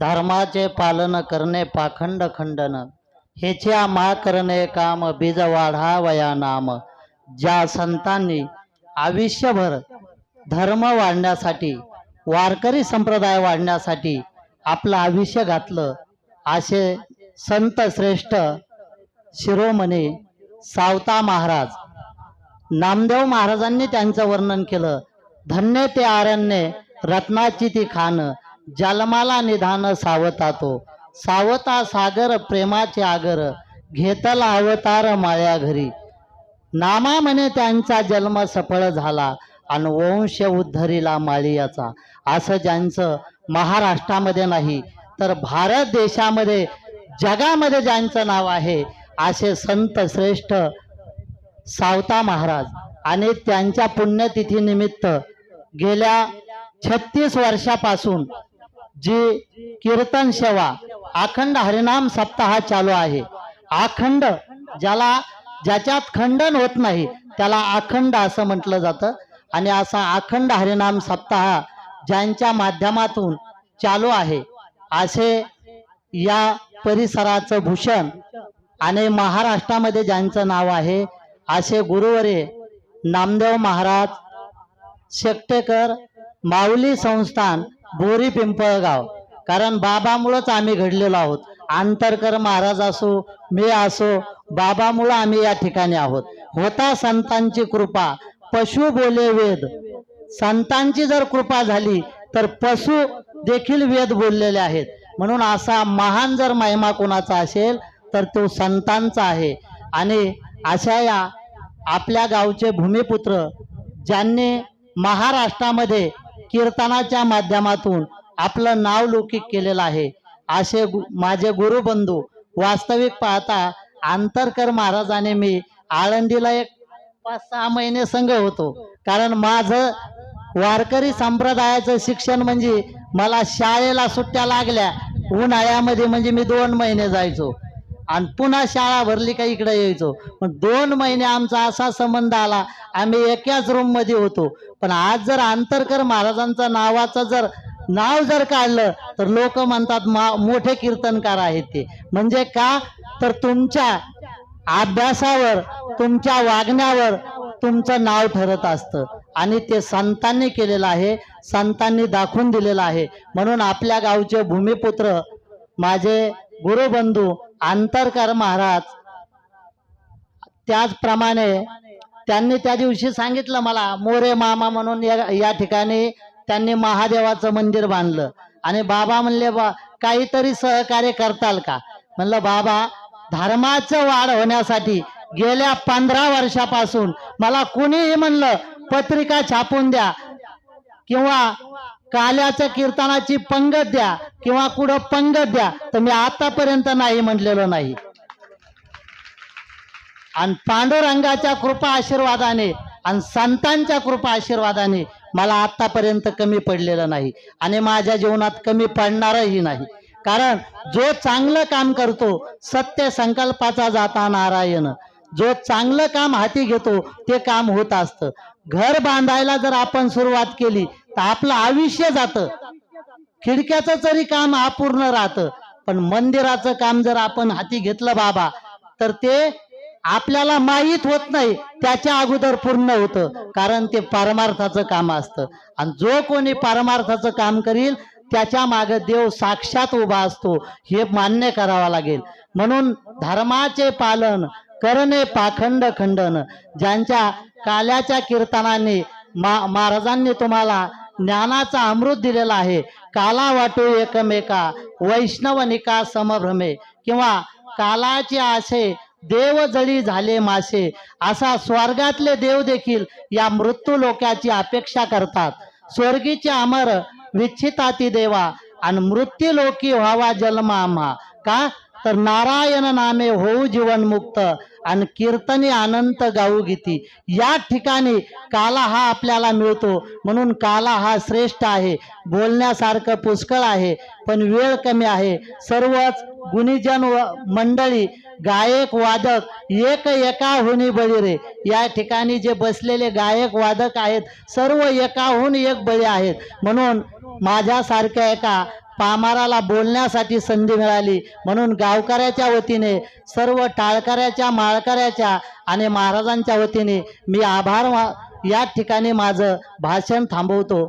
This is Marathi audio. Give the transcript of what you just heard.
धर्माचे पालन करणे पाखंड खंडन. हेच्या मा करणे काम बीज वाढावया नाम. ज्या संतांनी आयुष्यभर धर्म वाढण्यासाठी वारकरी संप्रदाय वाढण्यासाठी आपलं आयुष्य घातलं असे संत श्रेष्ठ शिरोमणी सावता महाराज. नामदेव महाराजांनी त्यांचं वर्णन केलं. धन्य ते आरण्य रत्नाची ती खान जलमाला निधान सावता तो. सावता सागर प्रेमाचे आगर घेतला अवतार माळ्या घरी. नामा म्हणे त्यांचा जन्म सफळ झाला आणि वंश उद्धरीला माळियाचा. असं ज्यांचं महाराष्ट्रामध्ये नाही तर भारत देशामध्ये जगामध्ये ज्यांचं नाव आहे असे संत श्रेष्ठ सावता महाराज. आणि त्यांच्या पुण्यतिथीनिमित्त गेल्या छत्तीस वर्षापासून जी कीर्तन सेवा अखंड हरिनाम सप्ताह चालू आहे अखंड ज्याला ज्याच्यात खंडन होत नाही त्याला अखंड असं म्हटलं जातं. आणि असा अखंड हरिनाम सप्ताह ज्यांच्या माध्यमातून चालू आहे असे या परिसराचं भूषण आणि महाराष्ट्रामध्ये ज्यांचं नाव आहे असे गुरुवरे नामदेव महाराज शेकटेकर माऊली संस्थान बोरी पिंपळगाव. कारण बाबामुळंच आम्ही घडलेलो आहोत. आंतरकर महाराज असो मी असो बाबामुळं आम्ही या ठिकाणी आहोत. होता संतांची कृपा. पशु बोले वेद. संतांची जर कृपा झाली तर पशु देखील वेद बोललेले आहेत. म्हणून असा महान जर महिमा कोणाचा असेल तर तो संतांचा आहे. आणि अशा या आपल्या गावचे भूमिपुत्र ज्यांनी महाराष्ट्रामध्ये कीर्तनाच्या माध्यमातून आपलं नाव लौकिक केलेलं आहे. असे गु- माझे गुरुबंधू वास्तविक पाहता आंतरकर महाराजाने मी आळंदीला एक पाच सहा महिने संघ होतो. कारण माझं वारकरी संप्रदायाचं शिक्षण म्हणजे मला शाळेला सुट्ट्या लागल्या. उन्हाळ्यामध्ये म्हणजे मी दोन महिने जायचो. आणि पुन्हा शाळा भरली का इकडे यायचो. पण दोन महिने आमचा असा संबंध आला आम्ही एकाच रूममध्ये होतो. पण आज जर आंतरकर महाराजांचा नावाचं जर नाव जर काढलं तर लोक म्हणतात मा मोठे कीर्तनकार आहेत ते. म्हणजे का? तर तुमच्या अभ्यासावर तुमच्या वागण्यावर तुमचं नाव ठरत असतं. आणि ते संतांनी केलेलं आहे संतांनी दाखवून दिलेलं आहे. म्हणून आपल्या गावचे भूमिपुत्र माझे गुरुबंधू आंतरकर महाराज त्याचप्रमाणे त्यांनी त्या दिवशी सांगितलं मला मोरे मामा म्हणून या या ठिकाणी त्यांनी महादेवाचं मंदिर बांधलं. आणि बाबा म्हणले बा काहीतरी सहकार्य करताल का? म्हणलं बाबा धर्माचं वाढ होण्यासाठी गेल्या पंधरा वर्षापासून मला कुणीही म्हणलं पत्रिका छापून द्या किंवा काल्याच्या कीर्तनाची पंगत द्या किंवा कुठं पंगत द्या तर मी आतापर्यंत नाही म्हटलेलो नाही. आणि पांडुरंगाच्या कृपा आशीर्वादाने आणि संतांच्या कृपा आशीर्वादाने मला आतापर्यंत कमी पडलेलं नाही आणि माझ्या जीवनात कमी पडणारही नाही. कारण जो चांगलं काम करतो सत्य संकल्पाचा जाता नारायण. जो चांगलं काम हाती घेतो ते काम होत असतं. घर बांधायला जर आपण सुरुवात केली तर आपलं आयुष्य जातं. खिडक्याचं जरी काम अपूर्ण राहतं पण मंदिराचं काम जर आपण हाती घेतलं बाबा तर ते आपल्याला माहीत होत नाही त्याच्या अगोदर पूर्ण होतं कारण ते पारमार्थाचं काम असतं. आणि जो कोणी पारमार्थाचं काम करील त्याच्यामागे देव साक्षात उभा असतो हे मान्य करावं लागेल. म्हणून धर्माचे पालन करणे पाखंड खंडन ज्यांच्या काल्याच्या कीर्तनाने मा महाराजांनी तुम्हाला ज्ञानाचा अमृत दिलेला आहे. काला वाटू एकमेका वैष्णवनिका समभ्रमे. किंवा कालाचे आशे देव जळी झाले मासे. असा स्वर्गातले देव देखील या मृत्यू लोकाची अपेक्षा करतात. स्वर्गीचे अमर विच्छिताती देवा. आणि मृत्यू लोकी व्हावा जन्म आम्हा का? तर नारायण नामे होऊ जीवनमुक्त आणि कीर्तनी अनंत गाऊ गीती. या ठिकाणी काला हा आपल्याला मिळतो. म्हणून काला हा श्रेष्ठ आहे. बोलण्यासारखं पुष्कळ आहे पण वेळ कमी आहे. सर्वच गुणीजन व मंडळी गायक वादक एक एकाहुनी बळी रे. या ठिकाणी जे बसलेले गायक वादक आहेत सर्व एकाहून एक बळी आहेत. म्हणून माझ्यासारख्या एका पामाराला बोलण्यासाठी संधी मिळाली. म्हणून गावकऱ्याच्या वतीने सर्व टाळकऱ्याच्या माळकऱ्याच्या आणि महाराजांच्या वतीने मी आभार या ठिकाणी माझं भाषण थांबवतो.